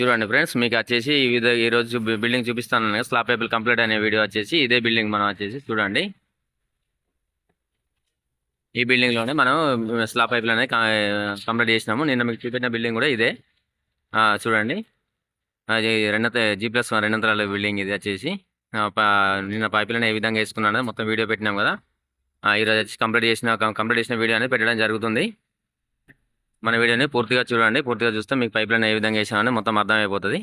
చూడండి ఫ్రెండ్స్ మీకు వచ్చేసి ఈ విధ ఈరోజు బిల్డింగ్ చూపిస్తాను స్లాబ్ పేపర్ కంప్లీట్ అనే వీడియో వచ్చేసి ఇదే బిల్డింగ్ మనం వచ్చేసి చూడండి. ఈ బిల్డింగ్లోనే మనం స్లాబ్ పైపులు అనేది కంప్లీట్ చేసినాము. నిన్న మీకు చూపించిన బిల్డింగ్ కూడా ఇదే. చూడండి. అది రెండంత జీ ప్లస్ రెండంతరాల బిల్డింగ్ ఇది వచ్చేసి. ప- నిన్న పైపులను ఏ విధంగా వేసుకున్నాను మొత్తం వీడియో పెట్టినాం కదా. ఈరోజు వచ్చి కంప్లీట్ చేసిన కంప్లీట్ చేసిన వీడియో అనేది పెట్టడం జరుగుతుంది. మన వీడియోని పూర్తిగా చూడండి. పూర్తిగా చూస్తే మీకు పైప్ లైన్ ఏ విధంగా వేసామని మొత్తం అర్థమైపోతుంది.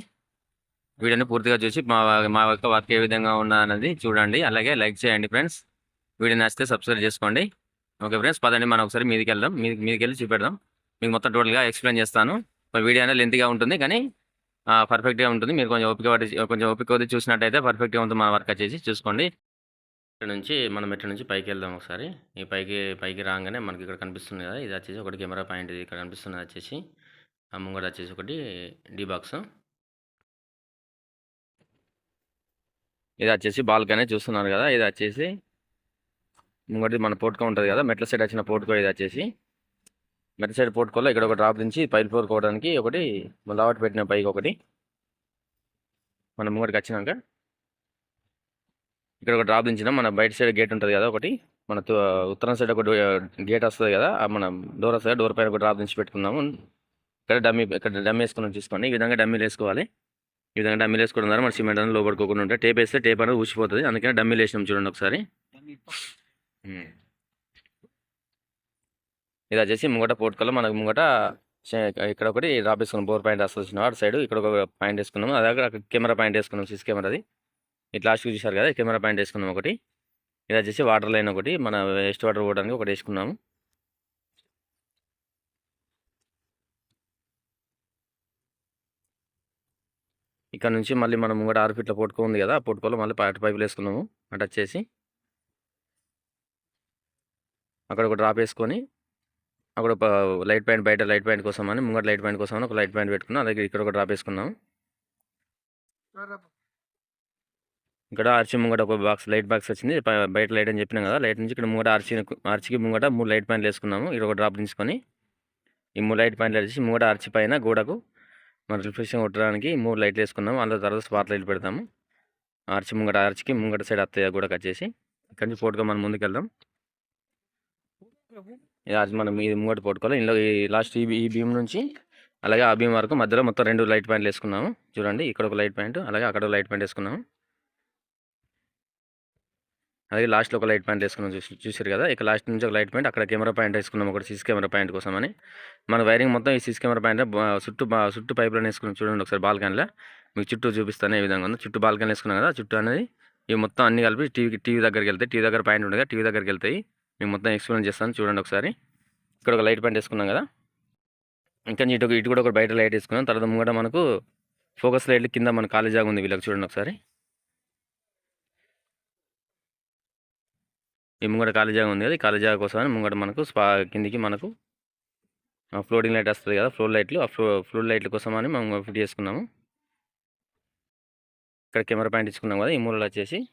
వీడియోని పూర్తిగా చూసి మా మా యొక్క వర్క్ ఏ విధంగా ఉన్నా అనేది చూడండి. అలాగే లైక్ చేయండి ఫ్రెండ్స్ వీడియో నచ్చితే సబ్స్క్రైబ్ చేసుకోండి. ఓకే ఫ్రెండ్స్ పదండి మనం ఒకసారి మీదికి వెళ్దాం. మీ మీదికి వెళ్ళి చూపెడదాం. మీకు మొత్తం టోటల్గా ఎక్స్ప్లెయిన్ చేస్తాను. వీడియో అనేది లెంత్గా ఉంటుంది కానీ పర్ఫెక్ట్గా ఉంటుంది. మీరు కొంచెం ఓపిక కొంచెం ఓపిక చూసినట్టయితే పర్ఫెక్ట్గా ఉంటుంది మన వర్క్ వచ్చేసి. చూసుకోండి. ఇక్కడ నుంచి మనం ఇటు నుంచి పైకి వెళ్దాం ఒకసారి. ఈ పైకి పైకి రాగానే మనకి ఇక్కడ కనిపిస్తుంది కదా ఇది వచ్చేసి ఒకటి కెమెరా పాయింట్ ఇది. ఇక్కడ కనిపిస్తుంది వచ్చేసి ఆ ముంగడ వచ్చేసి ఒకటి డీ బాక్స్. ఇది వచ్చేసి బాల్కనీ చూస్తున్నారు కదా ఇది వచ్చేసి ముంగటి మన పోర్ట్కో ఉంటుంది కదా మెట్ల సైడ్ వచ్చిన పోర్ట్కో ఇది వచ్చేసి. మెట్ల సైడ్ పోర్ట్కోలో ఇక్కడ ఒక డ్రాప్ నుంచి పైల్ ఫ్లోర్ కోవడానికి ఒకటి లావట్ పెట్టిన పైకి ఒకటి. మన ముంగడికి వచ్చినాక ఇక్కడ ఒక డ్రాప్ దించినాం. మన బయట సైడ్ గేట్ ఉంటుంది కదా ఒకటి. మన ఉత్తరం సైడ్ ఒక గేట్ వస్తుంది కదా మన డోర్ వస్తుంది డోర్ పైన ఒక డ్రాప్ దించి పెట్టుకుందాము. ఇక్కడ డమ్మీ ఇక్కడ డమ్మీ వేసుకున్నాం చూసుకోండి. ఈ విధంగా డమ్మీలు వేసుకోవాలి. ఈ విధంగా డమ్మీలు వేసుకోవడం ద్వారా మన సిమెంట్ అనేది లోపడుకోకుండా ఉంటే టేప్ వేస్తే టేప్ అనేది ఊసిపోతుంది. అందుకని డమ్మీలు వేసినాం చూడండి ఒకసారి. ఇది వచ్చేసి ముంగట పోర్టుకల్లో మనకు ముంగట ఇక్కడ ఒకటి డ్రాప్ వేసుకున్నాం. బోర్ పాయింట్ వస్తుంది అటు సైడ్ ఇక్కడ ఒక పాయింట్ వేసుకున్నాము. అదే అక్కడ కెమెరా పాయింట్ వేసుకున్నాం సిసి కెమెరాది. ఇట్లా లాస్ట్కి చూసారు కదా కెమెరా పాయింట్ వేసుకున్నాం ఒకటి. ఇది వచ్చేసి వాటర్ లైన్ ఒకటి మన వేస్ట్ వాటర్ పోవడానికి ఒకటి వేసుకున్నాము. ఇక్కడ నుంచి మళ్ళీ మనం ముంగట ఆరు ఫీట్ల పొట్టుకో ఉంది కదా ఆ పొట్టుకోలో మళ్ళీ అటు పైపులు వేసుకున్నాము అటు వచ్చేసి అక్కడ ఒక డ్రాప్ వేసుకొని అక్కడ ఒక లైట్ పాయింట్ బయట లైట్ పాయింట్ కోసం అని ముంగట లైట్ పాయింట్ కోసం అని ఒక లైట్ పాయింట్ పెట్టుకున్నాం అలాగే ఇక్కడ ఒక డ్రాప్ వేసుకున్నాం. ఇక్కడ ఆర్చి ముంగట ఒక బాక్స్ లైట్ బాక్స్ వచ్చింది. బయట లైట్ అని చెప్పినాం కదా లైట్ నుంచి ఇక్కడ ముంగట ఆర్చి ఆర్చికి ముంగట మూడు లైట్ పాయింట్లు వేసుకున్నాము. ఇక్కడ ఒక డ్రాప్ తీసుకొని ఈ మూడు లైట్ పాయింట్లు వేసి ముంగట ఆర్చి పైన గోడకు మన రిఫ్లెక్షన్ కొట్టడానికి మూడు లైట్లు వేసుకున్నాము. అందులో తర్వాత స్పాట్ లైట్ పెడతాము. ఆర్చి ముంగట ఆర్చికి ముంగట సైడ్ అత్తయ్య గోడకు వచ్చేసి ఇక్కడ నుంచి పోటుగా మనం ముందుకు వెళ్దాం ఇది ఆర్చి మనం ఇది ముంగట పోటుకోవాలి. ఇందులో ఈ లాస్ట్ ఈ ఈ భీమ్ నుంచి అలాగే ఆ భీమ్ వరకు మధ్యలో మొత్తం రెండు లైట్ పాయింట్లు వేసుకున్నాము. చూడండి ఇక్కడ ఒక లైట్ పాయింట్ అలాగే అక్కడ ఒక లైట్ పాయింట్ వేసుకున్నాము. అలాగే లాస్ట్లో ఒక లైట్ పాయింట్ వేసుకున్నాం చూసి చూసారు కదా? ఇక లాస్ట్ నుంచి ఒక లైట్ పాయింట్ అక్కడ కెమెరా పాయింట్ వేసుకున్నాం ఒకటి సీసీ కెమెరా పాయింట్ కోసం అని మన వైరింగ్ మొత్తం ఈ సీసీ కెమెరా పాయింట్ చుట్టూ చుట్టూ పైప్లైన్ వేసుకున్నాం చూడండి ఒకసారి బాల్కనీలో. మీకు చుట్టూ చూపిస్తాను ఏ విధంగా ఉంది. చుట్టూ బాల్కనీ వేసుకున్నాం కదా? చుట్టూ అనేది ఇవి మొత్తం అన్ని కలిపి టీవీకి టీవీ దగ్గరికి వెళ్తాయి. టీవీ దగ్గర పాయింట్ ఉండగా టీవీ దగ్గరికి వెళ్తాయి. మీకు మొత్తం ఎక్స్ప్లెయిన్ చేస్తాను చూడండి ఒకసారి. ఇక్కడ ఒక లైట్ పాయింట్ వేసుకున్నాం కదా? ఇంకా ఇటు ఇటు కూడా ఒక బయట లైట్ వేసుకున్నాం. తర్వాత ముంగట మనకు ఫోకస్ లైట్లు కింద మన ఖాళీ జాగా ఉంది వీళ్ళకి చూడండి ఒకసారి. ఈ ముంగట ఖాళీ జాగా ఉంది కదా ఈ ఖాళీ జాగా కోసం ముంగట మనకు స్పా కిందికి మనకు ఫ్లోటింగ్ లైట్ వస్తుంది కదా ఫ్లోర్ లైట్లు ఆ ఫ్లో ఫ్లోర్ లైట్ల కోసం అని మనం ఫిట్ చేసుకున్నాము. ఇక్కడ కెమెరా పాయింట్ ఇచ్చుకున్నాం కదా ఈ మూలలో వచ్చేసి.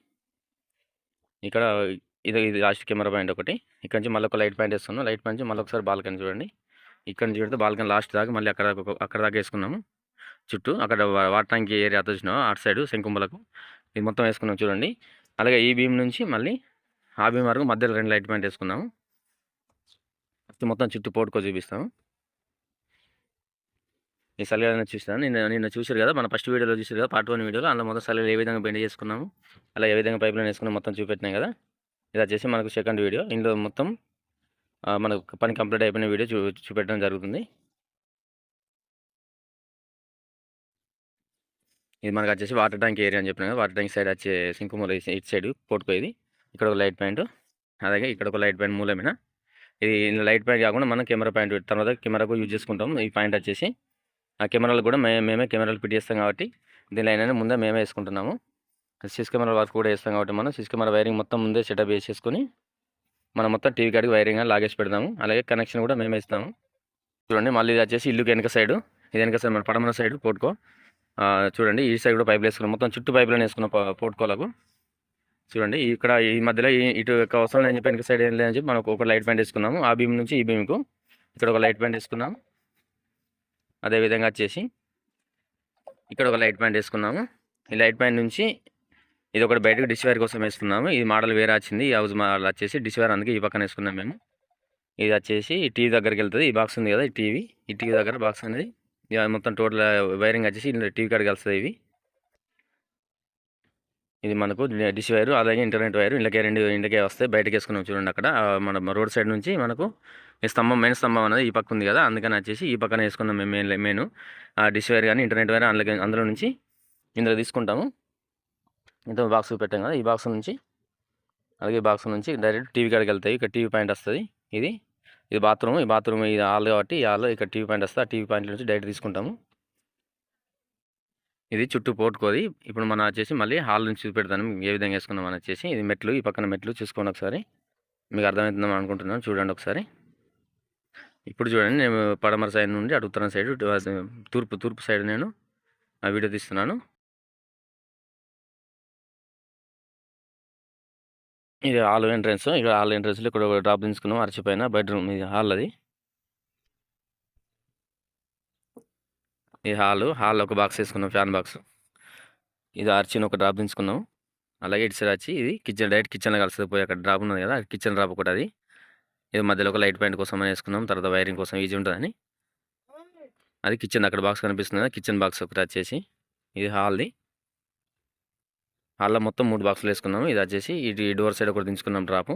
ఇక్కడ ఇది ఇది లాస్ట్ కెమెరా పాయింట్ ఒకటి. ఇక్కడ నుంచి మళ్ళీ ఒక లైట్ పాయింట్ వేసుకున్నాం. లైట్ పాయింట్ నుంచి మళ్ళీ ఒకసారి బాల్కనీ చూడండి. ఇక్కడ నుంచి పెడితే బాల్కనీ లాస్ట్ దాకా మళ్ళీ అక్కడ అక్కడ దాకా వేసుకున్నాము. చుట్టూ అక్కడ వా- వాటర్ ట్యాంక్ ఏరియా చూసినాం అటు సైడ్ శంకుంబలకు ఇది మొత్తం వేసుకున్నాం చూడండి. అలాగే ఈ భీమ్ నుంచి మళ్ళీ హాబీ మార్గం మధ్యలో రెండు లైట్ పాయింట్ వేసుకున్నాము ఇది మొత్తం చుట్టూ పోటుకో చూపిస్తాము ఈ సలిగా చూస్తాను నిన్న నిన్న చూసారు కదా? మన ఫస్ట్ వీడియోలో చూసారు కదా? పార్ట్ వన్ వీడియోలో. అందులో మొత్తం సలిగా ఏ విధంగా బెండ్ చేసుకున్నాము? అలా ఏ విధంగా పైప్ లైన్ వేసుకున్నాం మొత్తం చూపెట్టినాం కదా? ఇది వచ్చేసి మనకు సెకండ్ వీడియో. ఇందులో మొత్తం మనకు పని కంప్లీట్ అయిపోయిన వీడియో చూ చూపెట్టడం జరుగుతుంది. ఇది మనకు వచ్చేసి వాటర్ ట్యాంక్ ఏరియా అని చెప్పిన కదా? వాటర్ ట్యాంక్ సైడ్ వచ్చే సింకుమూల ఇటు సైడ్ పోటుకో ఇది. ఇక్కడ ఒక లైట్ పాయింట్. అలాగే ఇక్కడ ఒక లైట్ పాయింట్ మూలమైన? ఇది లైట్ పాయింట్ కాకుండా మనం కెమెరా పాయింట్ తర్వాత కెమెరాకు యూజ్ చేసుకుంటాం ఈ పాయింట్ వచ్చేసి. ఆ కెమెరాలు కూడా మే మేమే కెమెరాలు ఫిట్ చేస్తాం కాబట్టి దీని లైన్ అనేది ముందే మేమే వేసుకుంటున్నాము. సిస్ కెమెరా వర్క్ కూడా వేస్తాం కాబట్టి మనం సిస్ కెమెరా వైరింగ్ మొత్తం ముందే సెటప్ వేసేసుకొని మనం మొత్తం టీవీ కాడికి వైరింగ్ లాగేసి పెడతాము. అలాగే కనెక్షన్ కూడా మేమే ఇస్తాము. చూడండి మళ్ళీ ఇది వచ్చేసి ఇల్లుకి వెనక సైడ్. ఇది వెనక సైడ్ మన పడమర సైడ్ పోటుకో చూడండి ఈ సైడ్ కూడా పైపులు వేసుకున్నాం. మొత్తం చుట్టూ పైపులను వేసుకున్న పోటుకోలకు చూడండి ఇక్కడ ఈ మధ్యలో ఇటు యొక్క అవసరం లేని చెప్పి వెనక సైడ్ ఏం లేదని చెప్పి మనం ఒక లైట్ ప్యాంట్ వేసుకున్నాము. ఆ భీమ్ నుంచి ఈ భీమ్కు ఇక్కడ ఒక లైట్ ప్యాంట్ వేసుకున్నాము. అదేవిధంగా వచ్చేసి ఇక్కడ ఒక లైట్ ప్యాంట్ వేసుకున్నాము. ఈ లైట్ ప్యాంట్ నుంచి ఇది ఒకటి బయటకు డిస్వేర్ కోసం వేసుకున్నాము. ఇది మోడల్ వేరే వచ్చింది. ఈ హౌస్ మోడల్ వచ్చేసి డిస్వేర్ అందుకే ఈ పక్కన వేసుకున్నాం మేము. ఇది వచ్చేసి ఈ టీవీ దగ్గరికి వెళ్తుంది. ఈ బాక్స్ ఉంది కదా ఈ టీవీ. ఈ టీవీ దగ్గర బాక్స్ అనేది మొత్తం టోటల్ వైరింగ్ వచ్చేసి టీవీ కాడికి వెళ్తుంది ఇవి ఇది మనకు డిష్ వైర్ అలాగే ఇంటర్నెట్ వైర్ ఇండ్లకే రెండు ఇంటికే వస్తే బయటకి వేసుకున్నాం చూడండి అక్కడ. మన రోడ్ సైడ్ నుంచి మనకు ఈ స్తంభం మెయిన్ స్తంభం అనేది ఈ పక్క ఉంది కదా. అందుకని వచ్చేసి ఈ పక్కన వేసుకున్నాం మేము మెయిన్ మెయిన్. ఆ డిష్ వైర్ కానీ ఇంటర్నెట్ వైర్ అందులో అందులో నుంచి ఇందులో తీసుకుంటాము. ఇంత బాక్స్ పెట్టాం కదా. ఈ బాక్స్ నుంచి అలాగే బాక్స్ నుంచి డైరెక్ట్ టీవీ కాడికి వెళ్తాయి. ఇక్కడ టీవీ పాయింట్ వస్తుంది. ఇది ఇది బాత్రూమ్. ఈ బాత్రూమ్ ఇది హాల్ కాబట్టి ఈ ఇక్కడ టీవీ పాయింట్ వస్తుంది. ఆ టీవీ పాయింట్ నుంచి డైరెక్ట్ తీసుకుంటాము. ఇది చుట్టూ పోటుకోది ఇప్పుడు మనం వచ్చేసి మళ్ళీ హాల్ నుంచి చూపెడతాను. ఏ విధంగా వేసుకున్నాం అని వచ్చేసి ఇది మెట్లు ఈ పక్కన మెట్లు చూసుకోండి ఒకసారి. మీకు అర్థమవుతుందని అనుకుంటున్నాను చూడండి ఒకసారి. ఇప్పుడు చూడండి నేను పడమర సైడ్ నుండి అటు ఉత్తరం సైడ్ తూర్పు తూర్పు సైడ్ నేను ఆ వీడియో తీస్తున్నాను. ఇది హాల్ ఎంట్రన్స్. ఇక్కడ హాల్ ఎంట్రన్స్లో ఇక్కడ ఒక డ్రాప్ తీసుకున్నాం. అరచిపోయిన బెడ్రూమ్ ఇది హాల్ అది. ఈ హాల్ హాల్ ఒక బాక్స్ వేసుకున్నాం ఫ్యాన్ బాక్స్. ఇది అర్చిన్ ఒక డ్రాప్ దించుకున్నాం అలాగే ఇటు సైడ్ వచ్చి ఇది కిచెన్ డైరెక్ట్ కిచెన్లో కలుస్తుంది. పోయి అక్కడ డ్రాప్ ఉన్నది కదా కిచెన్ డ్రాప్ ఒకటి అది. ఇది మధ్యలో ఒక లైట్ పాయింట్ కోసం అని వేసుకున్నాం తర్వాత వైరింగ్ కోసం ఈజీ ఉంటుందని. అది కిచెన్ అక్కడ బాక్స్ కనిపిస్తుంది కదా కిచెన్ బాక్స్ ఒకటి వచ్చేసి ఇది హాల్ది. హాల్లో మొత్తం మూడు బాక్సులు వేసుకున్నాము ఇది వచ్చేసి ఇటు ఈ డోర్ సైడ్ ఒకటి దించుకున్నాం డ్రాపు.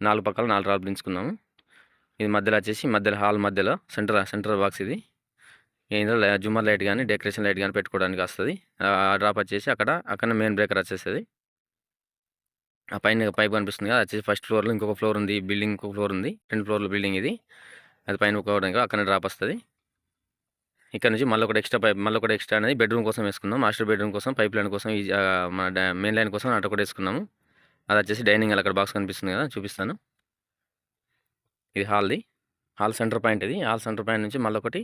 నాలుగు పక్కల నాలుగు డ్రాప్ దించుకున్నాము ఇది మధ్యలో వచ్చేసి మధ్యలో హాల్ మధ్యలో సెంటర్ సెంటర్ బాక్స్ ఇది. ఇందులో జుమ్మర్ లైట్ కానీ డెకరేషన్ లైట్ కానీ పెట్టుకోవడానికి వస్తుంది. ఆ డ్రాప్ వచ్చేసి అక్కడ అక్కడ మెయిన్ బ్రేకర్ వచ్చేస్తుంది. ఆ పైన పైప్ కనిపిస్తుంది కదా వచ్చేసి ఫస్ట్ ఫ్లోర్లో ఇంకొక ఫ్లోర్ ఉంది బిల్డింగ్ ఇంకొక ఫ్లోర్ ఉంది రెండు ఫ్లోర్ల బిల్డింగ్ ఇది. అది పైన ఒక్కోవడానికి అక్కడ డ్రాప్ వస్తుంది. ఇక్కడ నుంచి మళ్ళీ ఒకటి ఎక్స్ట్రా పైప్ మళ్ళీ ఒకటి ఎక్స్ట్రా అనేది బెడ్రూమ్ కోసం వేసుకుందాం మాస్టర్ బెడ్రూమ్ కోసం పైప్ లైన్ కోసం ఈ మన మెయిన్ లైన్ కోసం అటు ఒకటి వేసుకున్నాము. అది వచ్చేసి డైనింగ్ హాల్ అక్కడ బాక్స్ కనిపిస్తుంది కదా చూపిస్తాను. ఇది హాల్ది. హాల్ సెంటర్ పాయింట్ ఇది. హాల్ సెంటర్ పాయింట్ నుంచి మళ్ళీ ఒకటి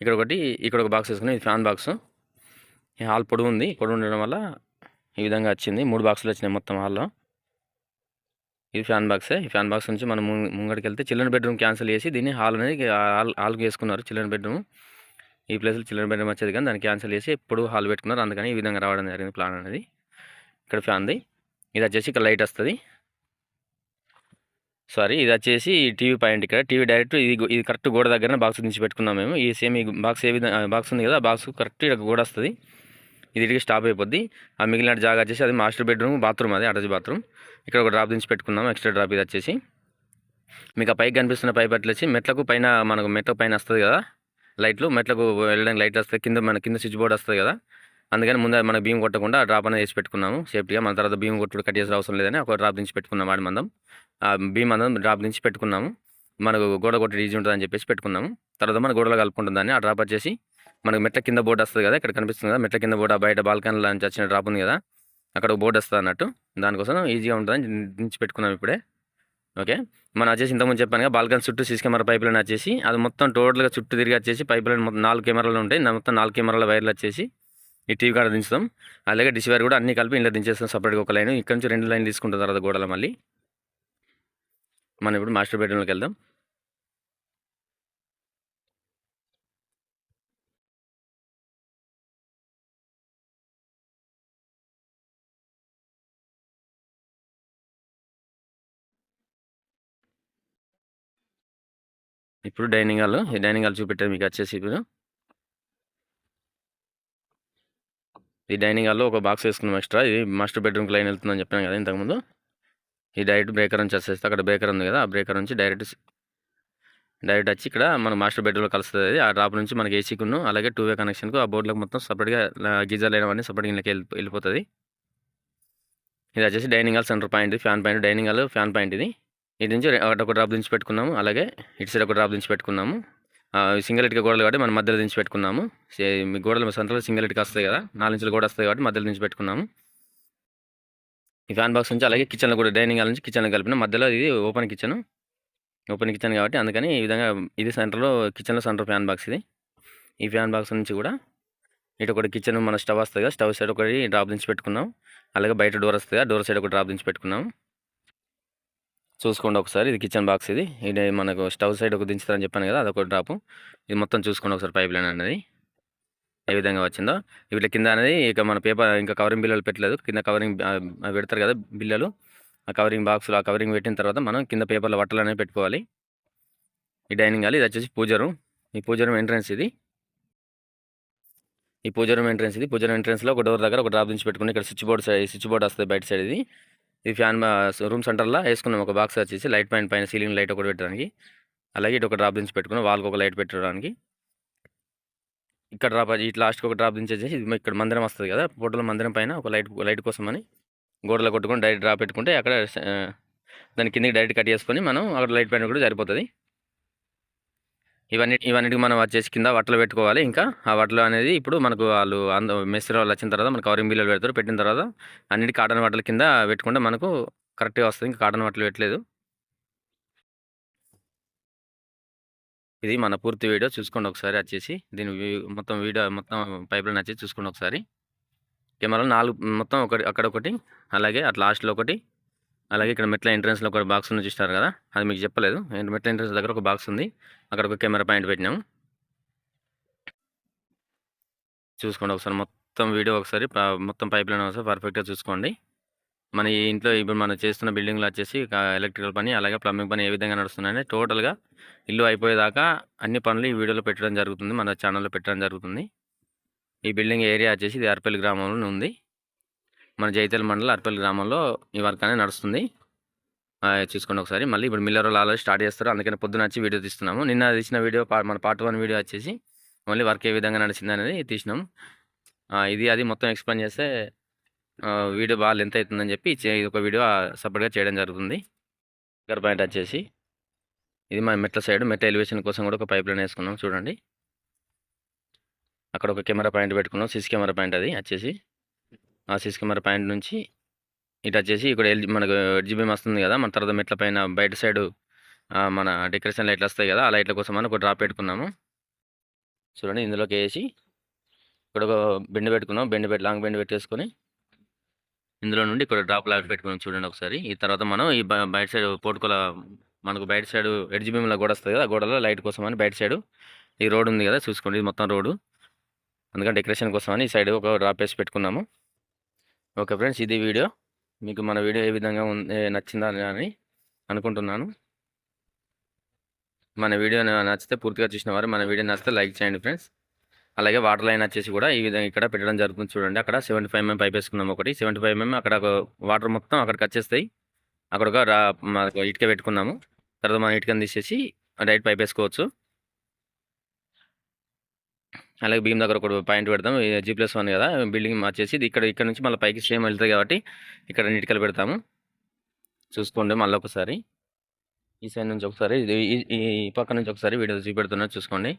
ఇక్కడ ఒకటి ఇక్కడ ఒక బాక్స్ వేసుకున్నాం. ఇది ఫ్యాన్ బాక్స్ ఈ హాల్ పొడవు ఉంది పొడవు ఉండడం వల్ల ఈ విధంగా వచ్చింది. మూడు బాక్సులు వచ్చినాయి మొత్తం హాల్లో. ఇది ఫ్యాన్ బాక్సే ఈ ఫ్యాన్ బాక్స్ నుంచి మనం ముంగడికి వెళ్తే చిల్డ్రన్ బెడ్రూమ్ క్యాన్సిల్ చేసి దీన్ని హాల్ అనేది హాల్ హాల్కి వేసుకున్నారు చిల్డ్రన్ బెడ్రూమ్. ఈ ప్లేస్లో చిల్డ్రన్ బెడ్రూమ్ వచ్చేది కానీ దాన్ని క్యాన్సిల్ చేసి ఎప్పుడు హాల్ పెట్టుకున్నారు. అందుకని ఈ విధంగా రావడం జరిగింది ప్లాన్ అనేది. ఇక్కడ ఫ్యాన్ది. ఇది వచ్చేసి ఇక్కడ లైట్ వస్తుంది. సారీ ఇది వచ్చేసి టీవీ పాయింట్ ఇక్కడ. టీవీ డైరెక్ట్ ఇది ఇది కరెక్ట్ గోడ దగ్గర బాక్స్ దించి పెట్టుకున్నాం మేము. ఈ సేమ్ ఈ బాక్స్ ఏ విధంగా బాక్స్ ఉంది కదా బాక్స్ కరెక్ట్ ఇక్కడ గోడ వస్తుంది. ఇది ఇటుకి స్టాప్ అయిపోద్ది. ఆ మిగిలిన జాగా వచ్చేసి అది మాస్టర్ బెడ్రూమ్ బాత్రూమ్ అది అటాచ్ బాత్రూమ్. ఇక్కడ ఒక డ్రాప్ దించి పెట్టుకున్నాం ఎక్స్ట్రా డ్రాప్ ఇది వచ్చేసి. మీకు ఆ పైకి కనిపిస్తున్న పైప్ అట్లా వచ్చి మెట్లకు పైన మనకు మెట్ల పైన వస్తుంది కదా లైట్లు. మెట్లకు వెళ్ళడానికి లైట్ వస్తాయి కింద మన కింద స్విచ్ బోర్డ్ వస్తుంది కదా. అందుకని ముందే మన భీమ్ కొట్టకుండా డ్రాప్ అనేది వేసి పెట్టుకున్నాము. సేఫ్టీగా మన తర్వాత భీమ్ కొట్టుడు కట్ చేసే అవసరం లేదని ఒక డ్రాప్ నుంచి పెట్టుకున్నాం ఆడి మందం. ఆ భీమ్ అందం డ్రాప్ నుంచి పెట్టుకున్నాము. మనకు గోడ కొట్టి ఈజీ ఉంటుందని చెప్పేసి పెట్టుకున్నాము. తర్వాత మన గోడలో కలుపుకుంటుందని ఆ డ్రాప్ వచ్చేసి మనకు మెట్ల కింద బోర్డు వస్తుంది కదా ఇక్కడ కనిపిస్తుంది కదా మెట్ల కింద బోర్డు బయట బాల్కనీలో నుంచి వచ్చిన డ్రాప్ ఉంది కదా అక్కడ ఒక బోర్డు వస్తుంది అన్నట్టు. దానికోసం ఈజీగా ఉంటుందని నుంచి పెట్టుకున్నాం ఇప్పుడే. ఓకే? మనం వచ్చేసి ఇంతకుముందు చెప్పాను కదా బాల్కన్ చుట్టూ సీసీ కెమెరా పైప్ లైన్ వచ్చేసి అది మొత్తం టోటల్గా చుట్టూ తిరిగి వచ్చేసి పైప్ లైన్ మొత్తం నాలుగు కెమెరాలు ఉంటాయి. మొత్తం నాలుగు కెమెరాల వైర్లు వచ్చేసి ఈ టీవీ కాడ దించుతాం. అలాగే డిష్ వైర్ కూడా అన్ని కలిపి ఇంట్లో దించేస్తాం సపరేట్గా ఒక లైన్. ఇక్కడ నుంచి రెండు లైన్ తీసుకుంటాం తర్వాత గోడల మళ్ళీ. మనం ఇప్పుడు మాస్టర్ బెడ్రూమ్లోకి వెళ్దాం. ఇప్పుడు డైనింగ్ హాల్. ఈ డైనింగ్ హాల్ చూపెట్టాను మీకు వచ్చేసి ఇప్పుడు. ఈ డైనింగ్ హాల్లో ఒక బాక్స్ వేసుకున్నాం ఎక్స్ట్రా. ఇది మాస్టర్ బెడ్రూమ్కి లైన్ వెళ్తుందని చెప్పాను కదా ఇంతకుముందు. ఈ డైరెక్ట్ బ్రేకర్ నుంచి వచ్చేస్తే అక్కడ బ్రేకర్ ఉంది కదా ఆ బ్రేకర్ నుంచి డైరెక్ట్ డైరెక్ట్ వచ్చి ఇక్కడ మన మాస్టర్ బెడ్రూమ్లో కలుస్తుంది అది. ఆ డ్రాప్ నుంచి మనకి ఏసీకును అలాగే టూ వే కనెక్షన్కు ఆ బోర్డులకు మొత్తం సపరేట్గా గీజర్ లేనివన్నీ సపరేట్గా ఇంట్లోకి వెళ్ళి వెళ్ళిపోతుంది. ఇది వచ్చేసి dining hall centre point fan point dining hall fan point ఇది. ఇటు నుంచి అటు ఒక డ్రాప్ దించి పెట్టుకున్నాము అలాగే ఇటు సైడ్ ఒక డ్రాప్ దించి పెట్టుకున్నాము. సింగిల్ ఇటుక గోడలు కాబట్టి మనం మధ్యలో దించి పెట్టుకున్నాము. సే- మీ గోడలు సెంటర్లో సింగిల్ ఇటుక వస్తాయి కదా? నాలుగు ఇంచులు కూడా వస్తాయి కాబట్టి మధ్యలో దించి పెట్టుకున్నాము. ఈ ఫ్యాన్ బాక్స్ నుంచి అలాగే కిచెన్లో కూడా డైనింగ్ హాల్ నుంచి కిచెన్లో కలిపిన మధ్యలో ఇది ఓపెన్ కిచెన్. ఓపెన్ కిచెన్ కాబట్టి అందుకని ఈ విధంగా ఇది సెంటర్లో కిచెన్లో సెంటర్ ఫ్యాన్ బాక్స్ ఇది. ఈ ఫ్యాన్ బాక్స్ నుంచి కూడా ఇటు ఒకటి కిచెన్ మన స్టవ్ వస్తుంది కదా స్టవ్ సైడ్ ఒకటి డ్రాప్ దించి పెట్టుకున్నాం. అలాగే బయట డోర్ వస్తుంది ఆ డోర్ సైడ్ ఒక డ్రాప్ దించి పెట్టుకున్నాం. చూసుకోండి ఒకసారి. ఇది కిచెన్ బాక్స్ ఇది. ఇది మనకు స్టవ్ సైడ్ ఒక దించుతారని చెప్పాను కదా అదొక డ్రాప్. ఇది మొత్తం చూసుకోండి ఒకసారి పైప్ లైన్ అనేది. ఏ విధంగా వచ్చిందో. వీటి కింద అనేది ఇక మన పేపర్ ఇంకా కవరింగ్ బిల్లలు పెట్టలేదు. కింద కవరింగ్ పెడతారు కదా బిల్లలు. ఆ కవరింగ్ బాక్స్లో ఆ కవరింగ్ పెట్టిన తర్వాత మనం కింద పేపర్లో బట్టలు అనేవి పెట్టుకోవాలి. ఈ డైనింగ్ హాల్ ఇది వచ్చేసి పూజ ఈ పూజ ఎంట్రన్స్ ఇది. ఈ పూజ ఎంట్రన్స్ ఇది. పూజ ఎంట్రన్స్లో ఒక డోర్ దగ్గర ఒక డ్రాప్ నుంచి పెట్టుకుని ఇక్కడ switch board side switch board వస్తుంది బయట సైడ్ ఇది. ఇది ఫ్యాన్ రూమ్ సెంటర్లో వేసుకున్నాం. ఒక బాక్స్ వచ్చేసి లైట్ పాయింట్ పైన సీలింగ్ లైట్ ఒకటి పెట్టడానికి. అలాగే ఇటు ఒక డ్రాప్ దించి పెట్టుకున్నాం. వాళ్ళకి ఒక లైట్ పెట్టడానికి. ఇక్కడ డ్రాప్ ఇట్లా లాస్ట్కి ఒక డ్రాప్ దించేసి ఇక్కడ మందిరం వస్తుంది కదా ఫోటోలో మందిరం పైన ఒక లైట్ లైట్ కోసం అని గోడలో కొట్టుకొని డైరెక్ట్ డ్రాప్ పెట్టుకుంటే అక్కడ దాని కిందకి డైరెక్ట్ కట్ చేసుకొని మనం అక్కడ లైట్ పైన కూడా సరిపోతుంది. ఇవన్నీ ఇవన్నిటికి మనం వచ్చేసి కింద వట్టలు పెట్టుకోవాలి. ఇంకా ఆ వట్టలు అనేది ఇప్పుడు మనకు వాళ్ళు అంద మెస్సీ వాళ్ళు వచ్చిన తర్వాత మనకు కవరింగ్ బిల్లులు పెడతారు. పెట్టిన తర్వాత అన్నిటి కాటన్ వట్టల కింద పెట్టుకుంటే మనకు కరెక్ట్గా వస్తుంది. ఇంకా కాటన్ వట్టలు పెట్టలేదు. ఇది మన పూర్తి వీడియో. చూసుకోండి ఒకసారి వచ్చేసి దీని మొత్తం వీడియో మొత్తం పైప్ లైన్ వచ్చేసి చూసుకోండి ఒకసారి. కెమెరాలో నాలుగు మొత్తం ఒకటి అక్కడ ఒకటి అలాగే అట్లా లాస్ట్లో ఒకటి. అలాగే ఇక్కడ మెట్ల ఎంట్రన్స్లో ఒక బాక్స్ ఉంది చూస్తారు కదా? అది మీకు చెప్పలేదు. మెట్ల ఎంట్రన్స్ దగ్గర ఒక బాక్స్ ఉంది. అక్కడ ఒక కెమెరా పాయింట్ పెట్టినాము చూసుకోండి ఒకసారి. మొత్తం వీడియో ఒకసారి. మొత్తం పైప్ లైన్ ఒకసారి పర్ఫెక్ట్గా చూసుకోండి. మన ఈ ఇంట్లో ఇప్పుడు మనం చేస్తున్న బిల్డింగ్లో వచ్చేసి ఎలక్ట్రికల్ పని అలాగే ప్లంబింగ్ పని ఏ విధంగా నడుస్తున్నాయని టోటల్గా ఇల్లు అయిపోయేదాకా అన్ని పనులు ఈ వీడియోలో పెట్టడం జరుగుతుంది. మన ఛానల్లో పెట్టడం జరుగుతుంది. ఈ బిల్డింగ్ ఏరియా వచ్చేసి ఇది అర్పల్లి గ్రామంలో ఉంది. మన జైతల్ మండల అర్పల్లి గ్రామంలో ఈ వర్క్ అనేది నడుస్తుంది. చూసుకోండి ఒకసారి. మళ్ళీ ఇప్పుడు మిల్లర్ వాళ్ళు ఆల్రెడీ స్టార్ట్ చేస్తారు. అందుకని పొద్దున వచ్చి వీడియో తీస్తున్నాము. నిన్న తీసిన వీడియో మన పార్ట్ వన్ వీడియో వచ్చేసి ఓన్లీ వర్క్ ఏ విధంగా నడిచింది అనేది తీసినాం ఇది అది మొత్తం ఎక్స్ప్లెయిన్ చేస్తే వీడియో బాగా లెంత్ అవుతుందని చెప్పి చే- ఇది ఒక వీడియో సపరేట్గా చేయడం జరుగుతుంది. దగ్గర పాయింట్ వచ్చేసి ఇది మన మెట్ల సైడ్ మెట్ల ఎలివేషన్ కోసం కూడా ఒక పైప్ లైన్ వేసుకున్నాం చూడండి. అక్కడ ఒక కెమెరా పాయింట్ పెట్టుకున్నాం. సిసి కెమెరా పాయింట్ అది వచ్చేసి. సిసి కెమెరా పాయింట్ నుంచి ఇటు వచ్చేసి ఇక్కడ ఎల్జీ మనకు ఎడ్జీ బీమ్ వస్తుంది కదా మన తర్వాత మెట్ల పైన బయట సైడ్ మన డెకరేషన్ లైట్లు వస్తాయి కదా ఆ లైట్ల కోసం అని ఒక డ్రాప్ పెట్టుకున్నాము. చూడండి ఇందులోకి వేసి ఇక్కడ ఒక బెండ్ పెట్టుకున్నాం బెండ్ పెట్టి లాంగ్ బెండ్ పెట్టేసుకొని ఇందులో నుండి ఇక్కడ డ్రాప్ లైట్ పెట్టుకున్నాం చూడండి ఒకసారి. ఈ తర్వాత మనం ఈ బయట సైడ్ పోటుకోల మనకు బయట సైడ్ ఎడ్జ్ బీమ్లో గోడ వస్తుంది కదా గోడలో లైట్ కోసం అని బయట సైడ్ ఈ రోడ్ ఉంది కదా చూసుకోండి మొత్తం రోడ్డు అందుకని డెకరేషన్ కోసం అని ఈ సైడ్ ఒక డ్రాప్ వేసి పెట్టుకున్నాము. ఓకే ఫ్రెండ్స్ ఇది వీడియో. మీకు మన వీడియో ఏ విధంగా ఉంది నచ్చిందా అని అనుకుంటున్నాను. మన వీడియో నచ్చితే పూర్తిగా చూసిన వారు మన వీడియో నచ్చితే లైక్ చేయండి ఫ్రెండ్స్. అలాగే వాటర్ లైన్ వచ్చేసి కూడా ఈ విధంగా ఇక్కడ పెట్టడం జరుగుతుంది చూడండి. అక్కడ సెవెంటీ ఫైవ్ ఎంఎం పైప్ వేసుకున్నాం ఒకటి. సెవెంటీ ఫైవ్ ఎంఎం అక్కడ ఒక వాటర్ మొత్తం అక్కడికి వచ్చేస్తాయి. అక్కడ ఒక ఇటుక పెట్టుకున్నాము. తర్వాత మనం ఇటుకని తీసేసి డైరెక్ట్ పైప్ వేసుకోవచ్చు అలాగే భీమ్ దగ్గర ఒక పాయింట్ పెడతాం జీ ప్లస్ వన్ కదా బిల్డింగ్ వచ్చేసి ఇది ఇక్కడ ఇక్కడ నుంచి మళ్ళీ పైకి సేమ్ వెళ్తుంది కాబట్టి ఇక్కడ ఇటుకలు పెడతాము. చూసుకోండి మళ్ళీ ఒకసారి. ఈ సైడ్ నుంచి ఒకసారి ఈ- పక్క నుంచి ఒకసారి వీడియో చూపెడుతున్నా చూసుకోండి.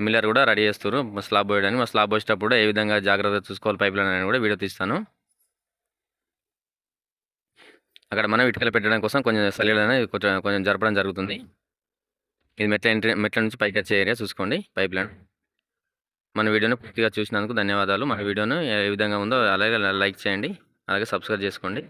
మిల్లర్ కూడా రెడీ చేస్తారు మా స్లాబ్ పోయడానికి మా స్లాబ్ వచ్చేటప్పుడు ఏ విధంగా జాగ్రత్తగా చూసుకోవాలి పైప్ లైన్ అని కూడా వీడియో తీస్తాను. అక్కడ మనం ఇటుకలు పెట్టడం కోసం కొంచెం సలీడ్ అనేది కొంచెం కొంచెం జరపడం జరుగుతుంది. ఇది మెట్ల ఎంట్రీ మెట్ల నుంచి పైకి వచ్చే ఏరియా చూసుకోండి పైప్ లైన్ మన వీడియోని పూర్తిగా చూసినందుకు ధన్యవాదాలు. మన వీడియోను ఏ విధంగా ఉందో అలాగే లైక్ చేయండి. అలాగే సబ్స్క్రైబ్ చేసుకోండి.